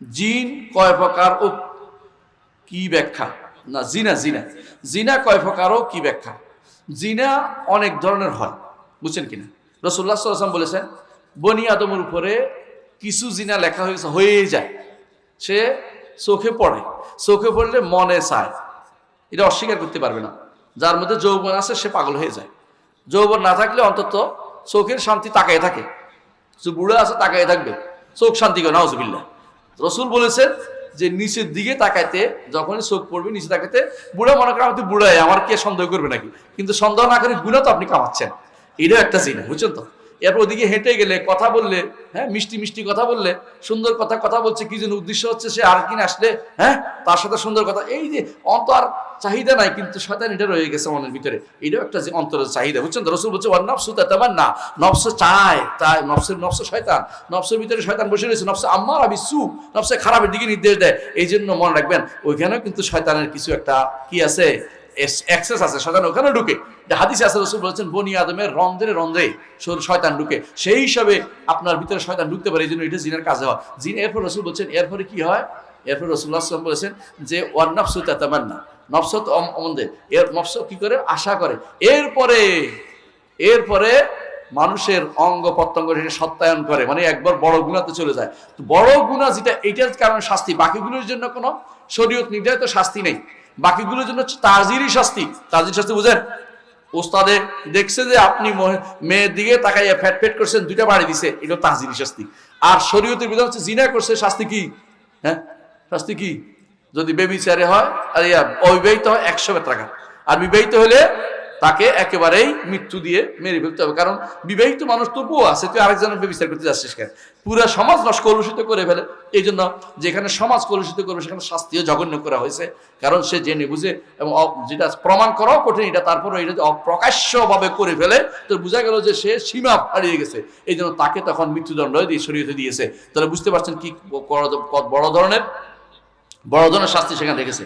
জিন কয় প্রকার ও কি ব্যাখ্যা? না, জিনা জিনা। জিনা কয় প্রকার ও কি ব্যাখ্যা? জিনা অনেক ধরনের হয়, বুঝছেন কিনা রসুল্লাহ সাল্লাম বলেছেন, বনি আদমের উপরে কিছু জিনা লেখা হয়েছে হয়েই যায়। সে চোখে পড়ে। চোখে পড়লে মনে চায়। এটা অস্বীকার করতে পারবে না। যার মধ্যে যৌবন আছে, সে পাগল হয়ে যায়। যৌবন না থাকলে অন্তত চোখের শান্তি তাকায় থাকে। যে বুড়ো আছে, তাকায় থাকবে। চোখ শান্তি করে নাউজবিল্লা রসুল বলেছেন যে নিচের দিকে তাকাইতে, যখনই চোখ পড়বে, নিচে তাকাইতে, বুড়া মনে করেন আমি বুড়াই, আমার কে সন্দেহ করবে নাকি? কিন্তু সন্দেহ না করে গুণা তো আপনি কামাচ্ছেন। এটাও একটা জিনিস বুঝছেন তো? এরপর ওদিকে হেঁটে গেলে, কথা বললে হ্যাঁ মিষ্টি মিষ্টি কথা বললে, সুন্দর কথা কথা বলছে, কি যেন উদ্দেশ্য হচ্ছে সে আর কিনে আসলে হ্যাঁ তার সাথে সুন্দর কথা, এই যে অন্তর চাহিদা নাই, কিন্তু শয়তান এটা রয়ে গেছে মনের ভিতরে। এটাও একটা যে অন্তরের চাহিদা, বুঝছেন তো? রসুল বলছে ওর নফসু তেমন না নফস চায়, তাই নফসের নফস শয়তান, নফসের ভিতরে শয়তান বসে রয়েছে, নফসে আমার আবি সু নফসে খারাপের দিকে নির্দেশ দেয়। এই জন্য মনে রাখবেন, ওইখানেও কিন্তু শয়তানের কিছু একটা কি আছে? অ্যাক্সেস আছে, শয়তান ওখানে ঢুকে। হাদিসে আছে, রসুল বলেছেন, বনি আদমের রন্ধ্রে রন্ধ্রে শয়তান ঢুকে। সেই হিসাবে আপনার ভিতরে শয়তান ঢুকতে পারে, এই জন্য এটা জিনের কাজে হয়। জিন, এরপর রসুল বলছেন, এরপরে কি হয়? এরপর রসুল্লাহ আসলাম বলেছেন যে, ওয়ান নফসু তাতামান্না। নফস অমন্দে। এর নফস কি করে? আশা করে। এরপরে এরপরে মানুষের অঙ্গ প্রত্যঙ্গ সত্যায়ন করে। মানে একবার বড় গুণাতে চলে যায়। তো বড় গুণা যেটা এইটার কারণে শাস্তি। বাকিগুলোর জন্য কোনো শরীয়ত নির্ধারিত শাস্তি নেই। বাকিগুলোর জন্য তাজিরই শাস্তি। তাজির শাস্তি বুঝেন? ওস্তাদে দেখছে যে আপনি মেয়ের দিকে তাকাইয়া ফ্যাট ফ্যাট করছেন, দুইটা বাড়ি দিছে, এটা তাজিরি শাস্তি। আর শরীয়তের বিধান হচ্ছে জিনা করছে, শাস্তি কি? হ্যাঁ? শাস্তি কি? যদি বেবিচারে হয়, আর ইয়া, অবিবাহিত হয়, একশো টাকা আর বিবাহিত হলে তাকে একেবারেই মৃত্যু দিয়ে মেরে ফেলতে হবে। কারণ বিবাহিত মানুষ তবুও আছে, তুই আরেকজনের বেবিচার করতে যাচ্ছিস কেন? পুরো সমাজ নষ্ট কলুষিত করে ফেলে। এই জন্য যেখানে সমাজ কলুষিত করবে, সেখানে শাস্তিও জঘন্য করা হয়েছে। কারণ সে জেনে বুঝে এবং যেটা প্রমাণ করাও কঠিন, এটা তারপরে এটা অপ্রকাশ্যভাবে করে ফেলে, তো বোঝা গেল যে সে সীমা হারিয়ে গেছে। এই জন্য তাকে তখন মৃত্যুদণ্ড দিয়ে শরীয়তে দিয়েছে। তাহলে বুঝতে পারছেন কি বড় ধরনের বড় ধরনের শাস্তি সেখানে রেখেছে।